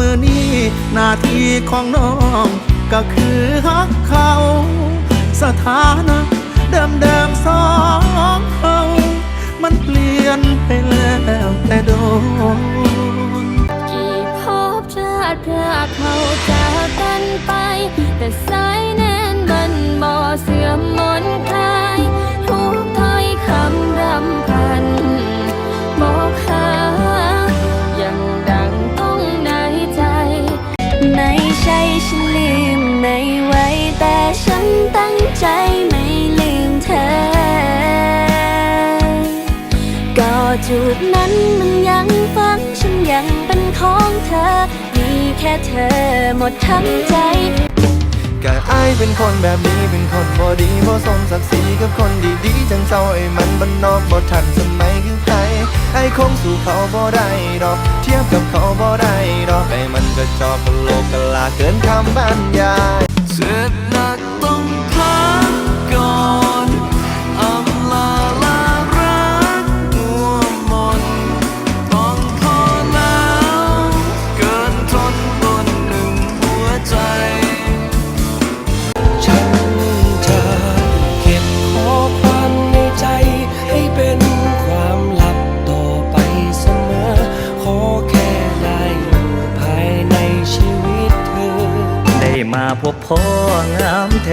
มือนี้หน้าที่ของน้องก็คือฮักเขา สถานะเดิมเดิมๆสองเขา มันเปลี่ยนไปแล้วแต่โดนกี่พชาติพรากเขาจากกันไป จูบนั้นมันยังฝังฉันยังเป็นของเธอ มีแค่เธอหมดทั้งใจก็อายเป็นคนแบบนี้เป็นคนบ่ดีบ่สมศักดิ์ศรีกับคนดีๆจังเจ้าไอ้มันบันนอกบ่ทันสมัยคือใครไอ้คงสู่เขาบ่ได้ดอก เทียบกับเขาบ่ได้ดอกไอ้มันก็จอกกะโลกกะลาเกินคำบรรยาย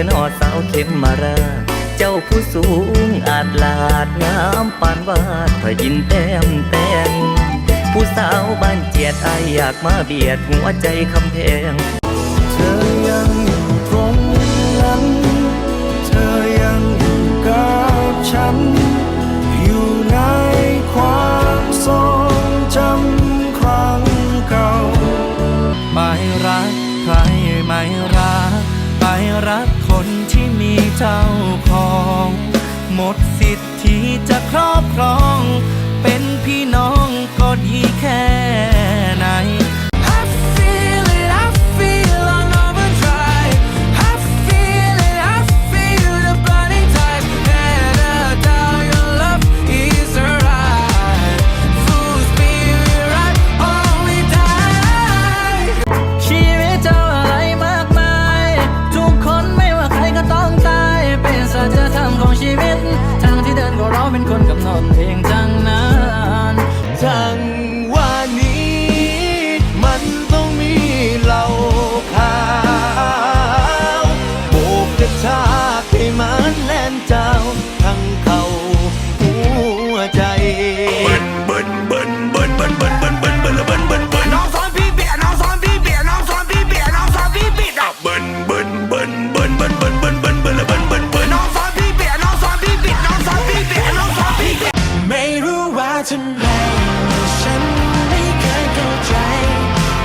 ทนอสาวเข็มมาราเจ้าผู้สูงอาจลาดงามปานวาดพยินแต้มแต่งผู้สาวบ้านเจียดไออยากมาเบียดหัวใจคำแพง เธอยังอยู่ตรงนั้น เธอยังอยู่กับฉัน เจ้าของ หมดสิทธิจะครอบครอง ฉันไม่เคยเข้าใจ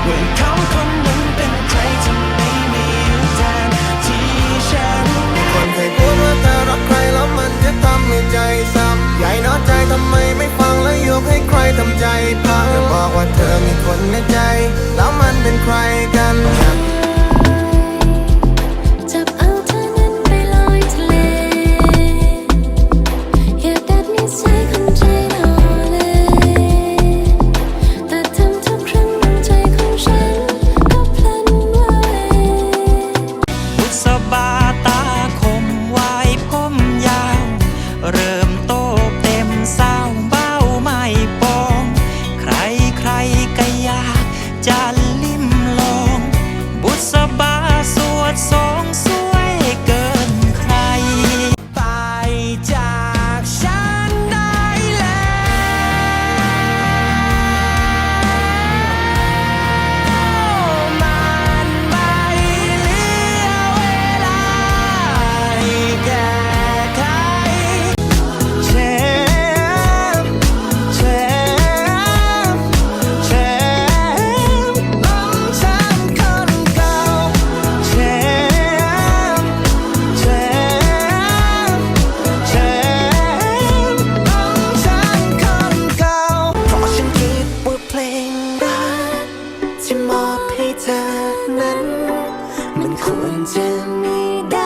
ว่าเขาคนนั้นเป็นใครทำไมไม่อยู่แทนที่ฉันคนเคยพูดว่าเธอรักใครแล้วมันจะทำให้ใจซ้ำใหญ่น้อยใจทำไมไม่ฟังและยกให้ใครทำใจพังเธอบอกว่าเธอมีคนในใจ แล้วมันเป็นใครกัน ควรจะมีได้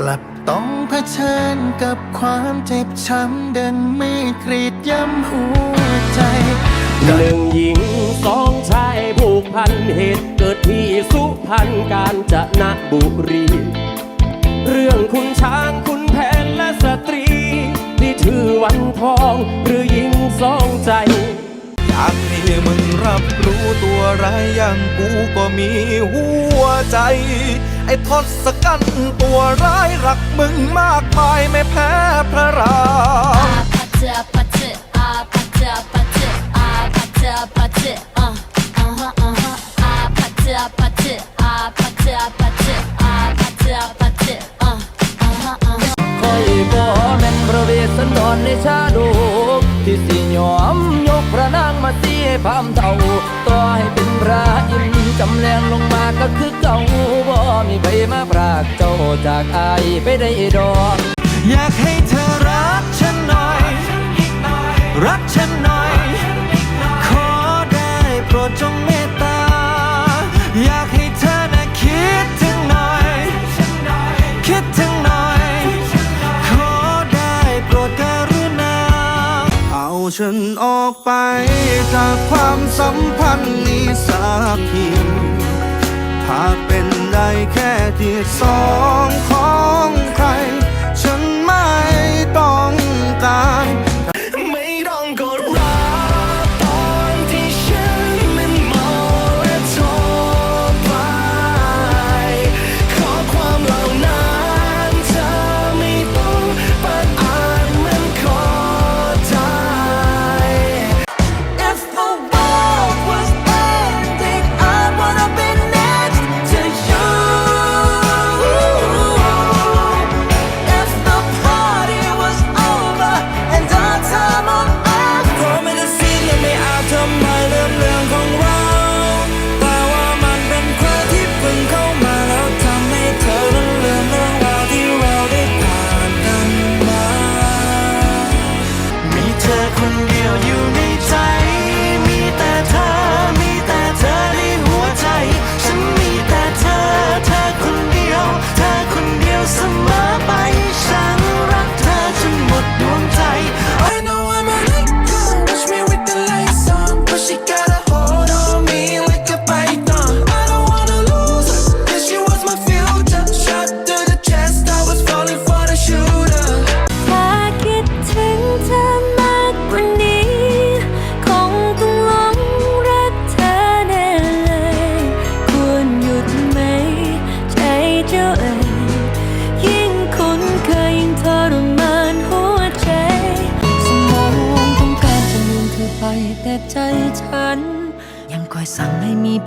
กลับต้องเผชิญกับความเจ็บช้ำเดินไม่กรีดย้ำหัวใจหนึ่งหญิงสองชายผูกพันเหตุเกิดที่สุพรรณกาญจนบุรี เรื่องคุณช้างคุณแผนและสตรีที่ถือวันทองหรือหญิงสองใจากให้มึงรับรู้ตัวร้ายอย่างกูก็มีหัวใจ ไอ้ทศกัณฐ์ตัวร้ายรักมึงมากมายไม่แพ้พระรามปัจเจปัจเจอาปัจเจปัจเจอาปัจเจปัจเจอ่อะฮะอะาปัจเจปัอาปัจเจปัจเจอาปัจเจปัจเจอ่คอยบ่แม่นประเวสสันดอนในชาดก ที่สิยอมยกพระนางมาเสียพามเท่าต่อให้เป็นพระอินจำแรงลงมาก็คือเก่าบ่มีใบมาปรากเจ้าจากอายไปได้ดอกอยากให้เธอรักฉันหน่อย รักฉันหน่อย ขอได้โปรดจง ฉันออกไป จากความสัมพันธ์นี้สักทีหากเป็นได้แค่ที่สองของใคร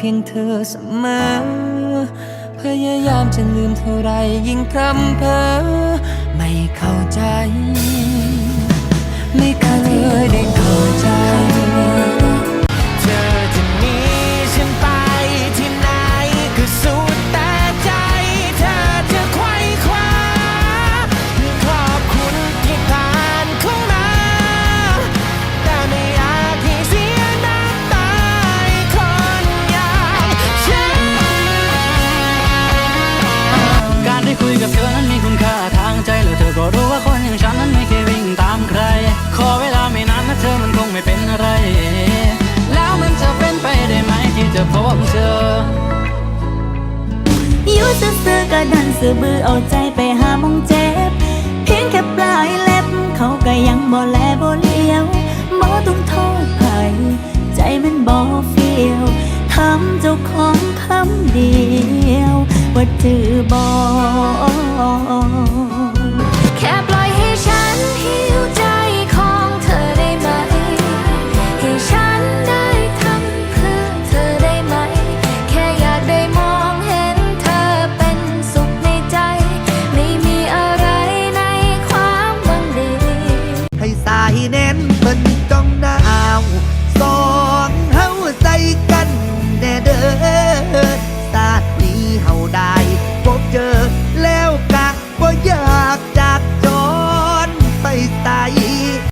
เพียงเธอเสมอ พยายามจะลืมเท่าไรยิ่งพร่ำเพ้อไม่เข้าใจ ไม่เคยได้เข้าใจ ซื้อบือเอาใจไปหามองเจ็บ เพียงแค่ปลายเล็บ เขาก็ยังบ่แลบ่เลี้ยวบ่ต้องโทษใครใจมันบ่เฟียวทำเจ้าของคำเดียว ว่าจือบ่